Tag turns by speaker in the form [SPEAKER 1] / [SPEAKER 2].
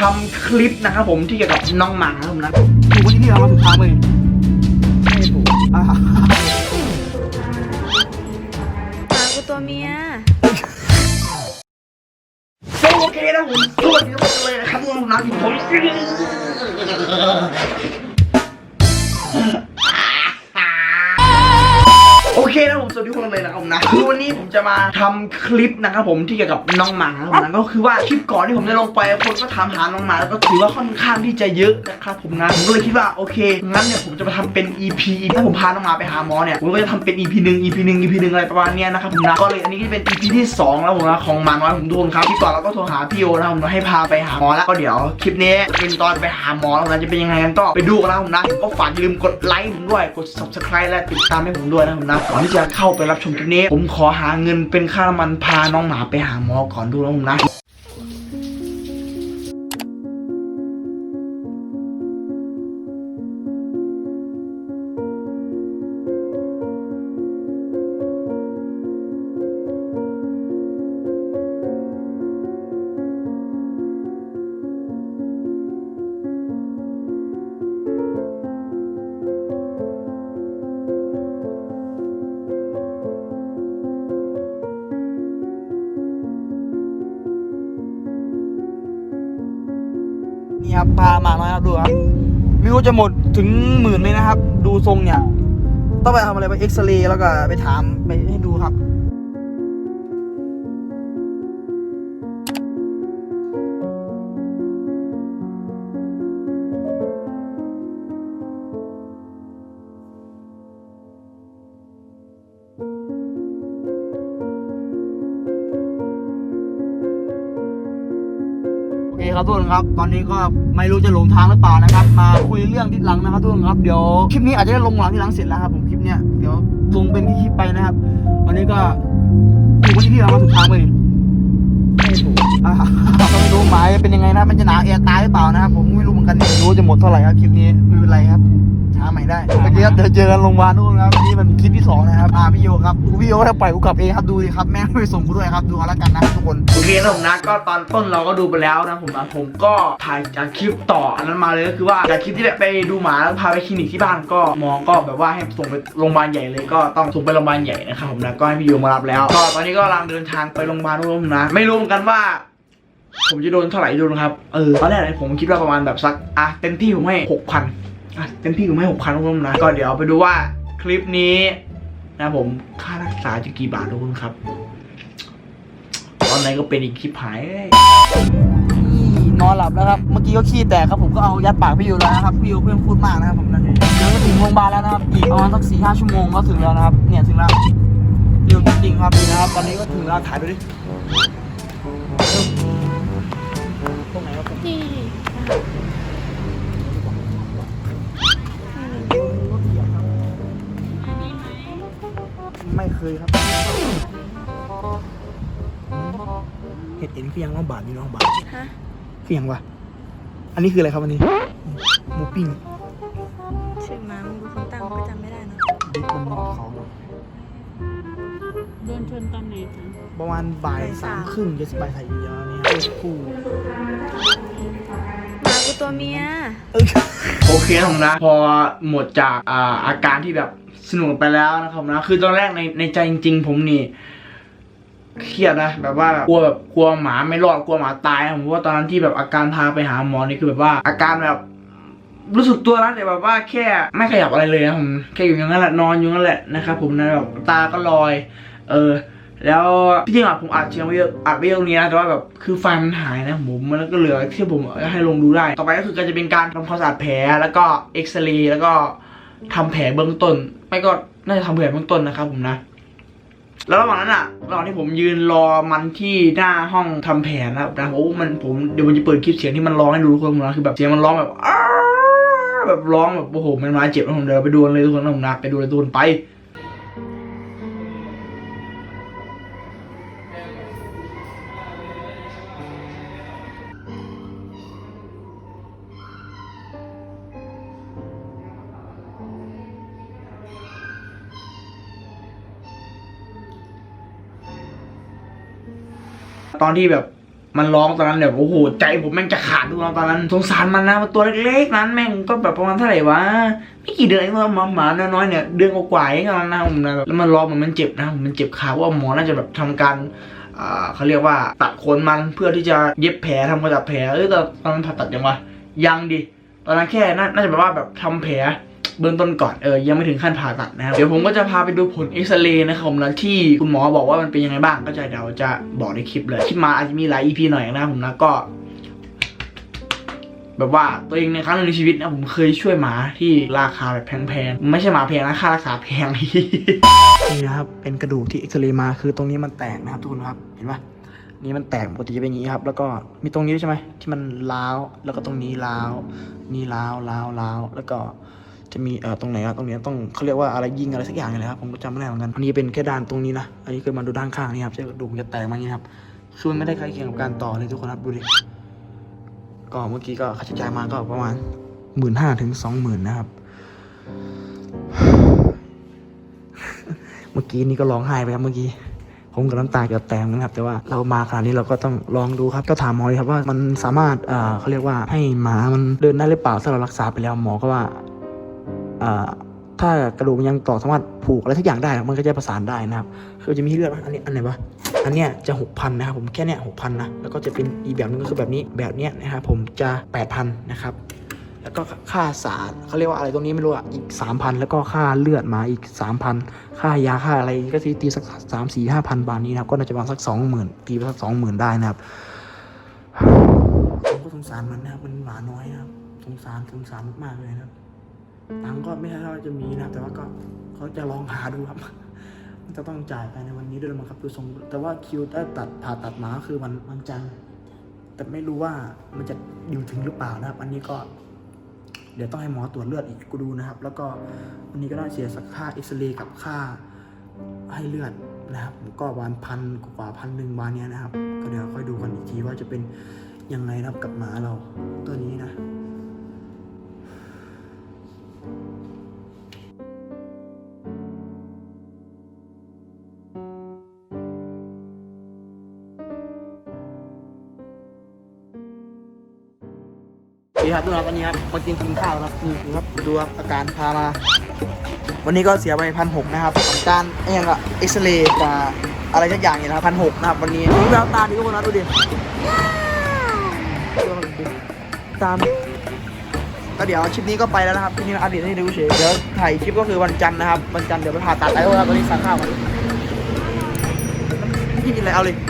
[SPEAKER 1] ทำคลิปนะครับผมที่เกี่ยวกับน้องหมาครับผมนะ
[SPEAKER 2] ถูกวันที่พี่เรามาถูกทางเลย
[SPEAKER 1] ไม่ถูก
[SPEAKER 2] อ่า
[SPEAKER 3] หมากูตัวเมีย
[SPEAKER 1] โอเคนะผมสวัสดีทุกคนเลยนะครับทุกคนนะที่ผมโอเค นะผมสวัสดีทุกคนเลยนะครับผมนะคือวันนี้ผมจะมาทำคลิปนะครับผมที่เกี่ยวกับน้องหมาครับผมนะก็คือว่าคลิปก่อนที่ผมได้ลงไปคนก็ถามหาน้องหมาแล้วก็ถือว่าค่อนข้างที่จะเยอะนะครับผมนะผมก็เลยคิดว่าโอเคงั้นเนี่ยผมจะมาทำเป็น EP ถ้าผมพาน้องหมาไปหาหมอเนี่ยผมก็จะทำเป็น EP หนึ่ง EP หนึ่ง EP หนึ่งอะไรประมาณนี้นะครับผมนะก็เลยอันนี้ก็เป็น EP ที่สองแล้วผมนะของหมาน้อยผมทุกคนครับที่ก่อนเราก็โทรหาพี่โอนะผมให้พาไปหาหมอแล้วก็เดี๋ยวคลิปนี้เป็นตอนไปหาหมอแล้วนะจะเป็นยังไงกันก็ไปดูกันนะผมนะก็ฝากอย่าลืมกดไลค์ผมด้วยกด subscribe และติดตามให้ผมด้วยนะผมนะก่อนที่จะเข้าไปรับชมคลิปนี้ ผมขอหาเงินเป็นค่าน้ำมันพาน้องหมาไปหาหมอก่อนดูนะผมนะ
[SPEAKER 2] นี่ครับพามาน้อยครับดูครับไม่รู้จะหมดถึงหมื่นเลยนะครับ ดูทรงเนี่ย ต้องไปทำอะไรไปเอ็กซเรย์แล้วก็ไปถามไปให้ดูครับ เคครับทุกคนครับ ตอนนี้ก็ไม่รู้จะหลงทางหรือเปล่านะครับ มาคุยเรื่องที่หลังนะครับทุกคนครับ เดี๋ยวคลิปนี้อาจจะได้ลงหลังที่หลังเสร็จแล้วครับผมคลิปเนี้ยเดี๋ยวลงเป็นคลิปไปนะครับ วันนี้ก็ถูกวันที่ที่เรามาถูกทางเลย
[SPEAKER 1] ไม่ถูก
[SPEAKER 2] ต้องดูหมายเป็นยังไงนะมันจะหนาแอร์ตายหรือเปล่านะครับผมไม่รู้เหมือนกันไม่รู้จะหมดเท่าไหร่ครับคลิปนี้ไม่เป็นไรครับ ช้าใหม่ได้โอเคครับเดี๋ยวเจอกันโรงพยาบาลทุกคนครับนนี้มันคลิปที่สองนะครับอ่าพี่โยครับกูพี่โยถ้าปล่อยกูกลับเองครับดูดิครับแม่ไม่ไปส่งกูด้วยครับดูเอาละกันนะทุกคน
[SPEAKER 1] โอเคนะผมนะก็ตอนต้นเราก็ดูไปแล้วนะผมนะผมก็ถ่ายจากคลิปต่ออันนั้นมาเลยก็คือว่าจากคลิปที่แบบไปดูหมาแล้วพาไปคลินิกที่บ้านก็หมอก็แบบว่าให้ส่งไปโรงพยาบาลใหญ่เลยก็ต้องส่งไปโรงพยาบาลใหญ่นะครับผมนะก็ให้พี่โยมารับแล้วก็ตอนนี้ก็กำลังเดินทางไปโรงพยาบาลทุกคนนะ ไม่รู้เหมือนกันว่าผมจะโดนเท่าไหร่ดูนะครับ เออตอนแรกเลยผมคิดว่าประมาณแบบสัก อะ เต็มที่ผมให้หกพัน เต็มที่ผมให้หกพันทุกคนนะ ก็เดี๋ยวไปดูว่าคลิปนี้นะผมค่ารักษาจะกี่บาททุกคนครับ ตอนไหนก็เป็นอีกคลิปหาย
[SPEAKER 2] นี่นอนหลับแล้วครับ เมื่อกี้ก็ขี้แตกครับผมก็เอายัดปากพี่อยู่แล้วนะครับพี่อยู่เพื่อนพูดมากนะครับผมนั่นเองเดี๋ยวก็ถึงโรงพยาบาลแล้วนะครับ อีกประมาณสักสี่ห้าชั่วโมงก็ถึงแล้วนะครับ เนี่ยถึงแล้วเร็วจริงๆครับนี่นะครับ ตอนนี้ก็ถึงแล้วถ่ายไปดิ เห็ดเอ็นเฟียงน้องบาทนี่น้องบาท
[SPEAKER 3] ฮะ
[SPEAKER 2] เฟียงวะอันนี้คืออะไรครับวันนี้หมูปิ้ง
[SPEAKER 3] ชื่อหมามึงดูคนตั้งก็จำไม่ได้เนอะ
[SPEAKER 2] เด็กคนบอกเขา
[SPEAKER 4] โดนชนตอนไหนคะ
[SPEAKER 2] ประมาณบ่ายสามครึ่งจะบ่ายถ่ายยาวเนี่ยคู่
[SPEAKER 3] หมากูตัวเมีย
[SPEAKER 2] เอ้ย
[SPEAKER 1] โอเคนะผมนะพอหมดจากอ่าอาการที่แบบสนุกไปแล้วนะครับนะคือตอนแรกในในใจจริง ๆ ผมนี่ เครียดนะแบบว่ากลัวแบบกลัวหมาไม่รอดกลัวหมาตายผมว่าตอนนั้นที่แบบอาการพาไปหาหมอนี่คือแบบว่าอาการแบบรู้สึกตัวนะแต่แบบว่าแค่ไม่ขยับอะไรเลยนะผมแค่อยู่อย่างนั้นแหละนอนอยู่งนั้นแหละนะครับผมนะแบบตาก็ลอย เออ แล้วที่จริงอะผมอัดเชียงไว้เยอะอัดไว้เยอะตรงนี้นะแต่ว่าแบบคือไฟมันหายนะผมมันก็เหลือที่ผมให้ลงดูได้ ต่อไปก็คือการจะเป็นการทำความสะอาดแผลแล้วก็เอ็กซเรย์แล้วก็ทำแผลเบื้องต้น ไม่ก็น่าจะทำแผลเบื้องต้นนะครับผมนะ แล้วระหว่างนั้นอะระหว่างที่ผมยืนรอมันที่หน้าห้องทำแผนนะครับนะโอ้มันผมเดี๋ยวผมจะเปิดคลิปเสียงที่มันร้องให้ดูทุกคนนะคือแบบเสียงมันร้องแบบแบบร้องแบบโอ้โหมันมาเจ็บนะผมเดี๋ยวไปดูเลยทุกคนนะผมนะไปดูเลยทุกคนไป ตอนที่แบบมันร้องตอนนั้นแบบโอ้โหใจผมแม่งจะขาดดูนะตอนนั้นสงสารมันนะมันตัวเล็กๆนั้นแม่งก็แบบประมาณเท่าไหร่วะไม่กี่เดือนเองว่าหมาหมาน้อยๆเนี่ยเดือนกว่าๆเองตอนนั้นนะผมนะแล้วมันร้องเหมือนมันเจ็บนะมันเจ็บขาเพราะว่าหมอน่าจะแบบทำการอ่าเขาเรียกว่าตัดขนมันเพื่อที่จะเย็บแผลทำการตัดแผลเออแต่ตอนนั้นผ่าตัดยังวะยังดิตอนนั้นแค่น่าน่าจะแบบว่าแบบทำแผล เบื้องต้นก่อนเออยังไม่ถึงขั้นผ่าตัดนะครับเดี๋ยวผมก็จะพาไปดูผลเอ็กซเรย์นะครับผมแล้วที่คุณหมอบอกว่ามันเป็นยังไงบ้างก็จะเดี๋ยวจะบอกในคลิปเลยคลิปมาอาจจะมีหลาย EP หน่อยนะผมนะก็แบบว่าตัวเองในครั้งหนึ่งในชีวิตนะผมเคยช่วยหมาที่ราคาแบบแพงๆ ไม่ใช่หมาแพงนะค่ารักษาแพงนี่นะครับเป็นกระดูกที่เอ็กซเรย์มาคือตรงนี้มันแตกนะครับทุกคนครับเห็นปะนี่มันแตกปกติจะเป็นอย่างนี้ครับ แล้วก็มีตรงนี้ใช่ไหมที่มันล้าวแล้วก็ตรงนี้ล้าวนี่ล้าวล้าวล้าวแล้วก็ จะมีเอ่อตรงไหนอะตรงนี้ต้องเขาเรียกว่าอะไรยิงอะไรสักอย่างเลยครับผมก็จำไม่ได้เหมือนกันอันนี้เป็นแค่ด้านตรงนี้นะอันนี้คือมาดูด้านข้างนี่ครับใช่กระดูกมันจะแตกมาอย่างนี้ครับคือมันไม่ได้ใกล้เคียงกับการต่อเลยทุกคนครับดูดิก็เมื่อกี้ก็ค่าใช้จ่ายมาก็ประมาณหมื่นห้าถึงสองหมื่นนะครับ เมื่อกี้นี่ก็ร้องไห้ไปครับเมื่อกี้ผมกับน้ำตาเกือบแตกนะครับ แต่ว่าเรามาขนาดนี้เราก็ต้องลองดูครับก็ถามหมอเลยครับว่ามันสามารถเอ่อเขาเรียกว่าให้หมามันเดินได้หรือเปล่าถ้าเรารักษาไปแล้วหมอก็ว่า ถ้ากระดูกมันยังต่อสามารถผูกอะไรทุกอย่างได้ มันก็จะประสานได้นะครับ คือจะมีเลือกนะอันนี้อันไหนวะอันเนี้ยจะหกพันนะครับผมแค่เนี้ยหกพันนะ แล้วก็จะเป็นอีแบบนึงก็คือแบบนี้แบบเนี้ยนะครับผมจะแปดพันนะครับ แล้วก็ค่าสารเขาเรียกว่าอะไรตรงนี้ไม่รู้อะอีกสามพันแล้วก็ค่าเลือดมาอีกสามพันค่ายาค่าอะไรก็ตีตีสักสามสี่ห้าพันบาทนี้นะครับก็น่าจะประมาณสักสองหมื่นตีไปสักสองหมื่นได้นะครับผมก็สงสารมันนะครับมันหมาน้อยนะครับสงสารสงสารมากๆเลยนะครับ ตังก็ไม่ใช่ว่าจะมีนะครับแต่ว่าก็เขาจะลองหาดูครับมันจะต้องจ่ายภายในวันนี้ด้วยมั้งครับดูทรงแต่ว่าคิวถ้าตัดผ่าตัดหมาคือวันวันจันทร์แต่ไม่รู้ว่ามันจะอยู่ถึงหรือเปล่านะครับ อันนี้ก็ เดี๋ยวต้องให้หมอตรวจเลือดอีกกูดูนะครับ แล้วก็วันนี้ก็ได้เสียสักค่าเอ็กซเรย์กับค่าให้เลือดนะครับก็วันพันกว่าพันหนึ่งวันนี้นะครับ ก็เดี๋ยวค่อยดูกันอีกทีว่าจะเป็นยังไงนะครับกับหมาเราตัวนี้นะ ครับทุกคนวันนี้ครับมากินกินข้าวครับนี่ดูครับดูครับอาการพามา วันนี้ก็เสียไปพันหกนะครับกับการไอ้ยังอะเอ็กซเรย์กับอะไรสักอย่างเนี่ยนะครับพันหกนะครับวันนี้ดูแววตาดิทุกคนนะดูดิตามก็เดี๋ยวคลิปนี้ก็ไปแล้วนะครับคลิปนี้อัปเดตให้ดูเฉยเดี๋ยวถ่ายคลิปก็คือวันจันทร์นะครับวันจันทร์เดี๋ยวไปผ่าตัดแล้วครับวันนี้สั่งข้าวมาพี่กินอะไรเอาเลย